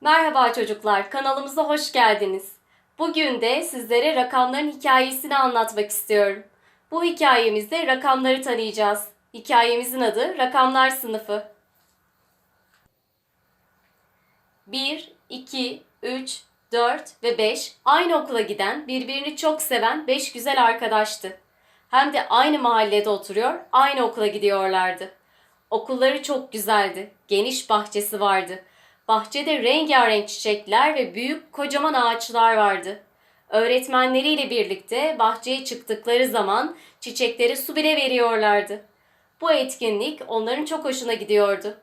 Merhaba çocuklar, kanalımıza hoş geldiniz. Bugün de sizlere rakamların hikayesini anlatmak istiyorum. Bu hikayemizde rakamları tanıyacağız. Hikayemizin adı Rakamlar Sınıfı. 1, 2, 3, 4 ve 5 aynı okula giden, birbirini çok seven 5 güzel arkadaştı. Hem de aynı mahallede oturuyor, aynı okula gidiyorlardı. Okulları çok güzeldi. Geniş bahçesi vardı. Bahçede rengarenk çiçekler ve büyük kocaman ağaçlar vardı. Öğretmenleriyle birlikte bahçeye çıktıkları zaman çiçeklere su bile veriyorlardı. Bu etkinlik onların çok hoşuna gidiyordu.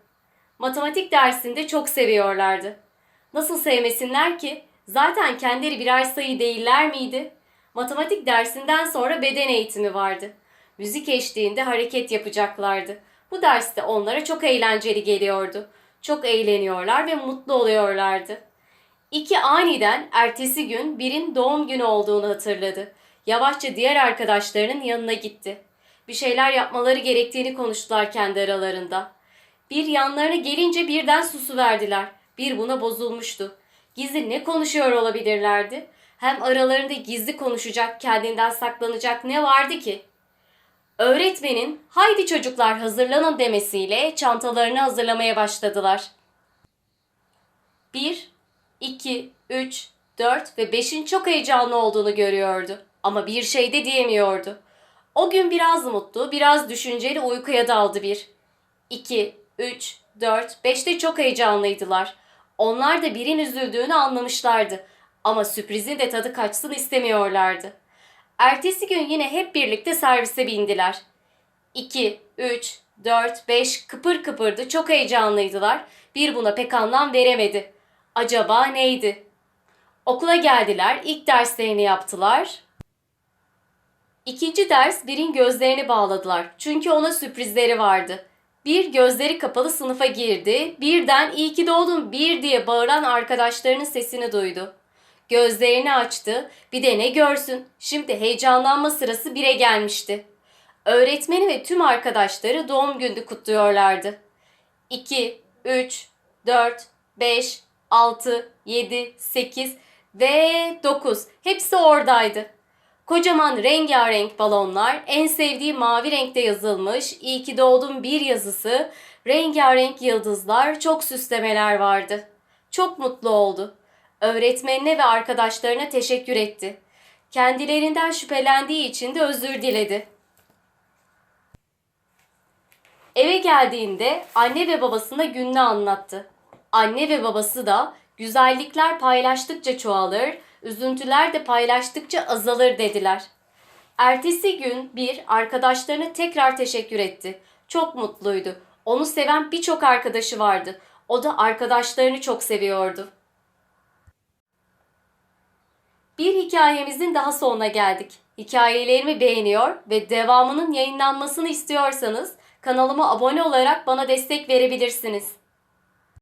Matematik dersinde çok seviyorlardı. Nasıl sevmesinler ki? Zaten kendileri birer sayı değiller miydi? Matematik dersinden sonra beden eğitimi vardı. Müzik eşliğinde hareket yapacaklardı. Bu derste onlara çok eğlenceli geliyordu. Çok eğleniyorlar ve mutlu oluyorlardı. İki aniden ertesi gün birin doğum günü olduğunu hatırladı. Yavaşça diğer arkadaşlarının yanına gitti. Bir şeyler yapmaları gerektiğini konuştular kendi aralarında. Bir yanlarına gelince birden susu verdiler. Bir buna bozulmuştu. Gizli ne konuşuyor olabilirlerdi? Hem aralarında gizli konuşacak, kendinden saklanacak ne vardı ki? Öğretmenin haydi çocuklar hazırlanın demesiyle çantalarını hazırlamaya başladılar. 1, 2, 3, 4 ve 5'in çok heyecanlı olduğunu görüyordu. Ama bir şey de diyemiyordu. O gün biraz mutlu, biraz düşünceli uykuya daldı bir. 2, 3, 4, 5 de çok heyecanlıydılar. Onlar da birin üzüldüğünü anlamışlardı. Ama sürprizin de tadı kaçsın istemiyorlardı. Ertesi gün yine hep birlikte servise bindiler. 2, 3, 4, 5 kıpır kıpırdı çok heyecanlıydılar. Bir buna pek anlam veremedi. Acaba neydi? Okula geldiler, ilk derslerini yaptılar. İkinci ders birin gözlerini bağladılar. Çünkü ona sürprizleri vardı. Bir gözleri kapalı sınıfa girdi. Birden iyi ki doğdun bir diye bağıran arkadaşlarının sesini duydu. Gözlerini açtı. Bir de ne görsün. Şimdi heyecanlanma sırası bire gelmişti. Öğretmeni ve tüm arkadaşları doğum günü kutluyorlardı. 2, 3, 4, 5, 6, 7, 8 ve 9. Hepsi oradaydı. Kocaman rengarenk balonlar, en sevdiği mavi renkte yazılmış, iyi ki doğdun bir yazısı, rengarenk yıldızlar, çok süslemeler vardı. Çok mutlu oldu. Öğretmenine ve arkadaşlarına teşekkür etti. Kendilerinden şüphelendiği için de özür diledi. Eve geldiğinde anne ve babasına gününü anlattı. Anne ve babası da güzellikler paylaştıkça çoğalır, üzüntüler de paylaştıkça azalır dediler. Ertesi gün bir arkadaşlarına tekrar teşekkür etti. Çok mutluydu. Onu seven birçok arkadaşı vardı. O da arkadaşlarını çok seviyordu. Bir hikayemizin daha sonuna geldik. Hikayelerimi beğeniyor ve devamının yayınlanmasını istiyorsanız kanalıma abone olarak bana destek verebilirsiniz.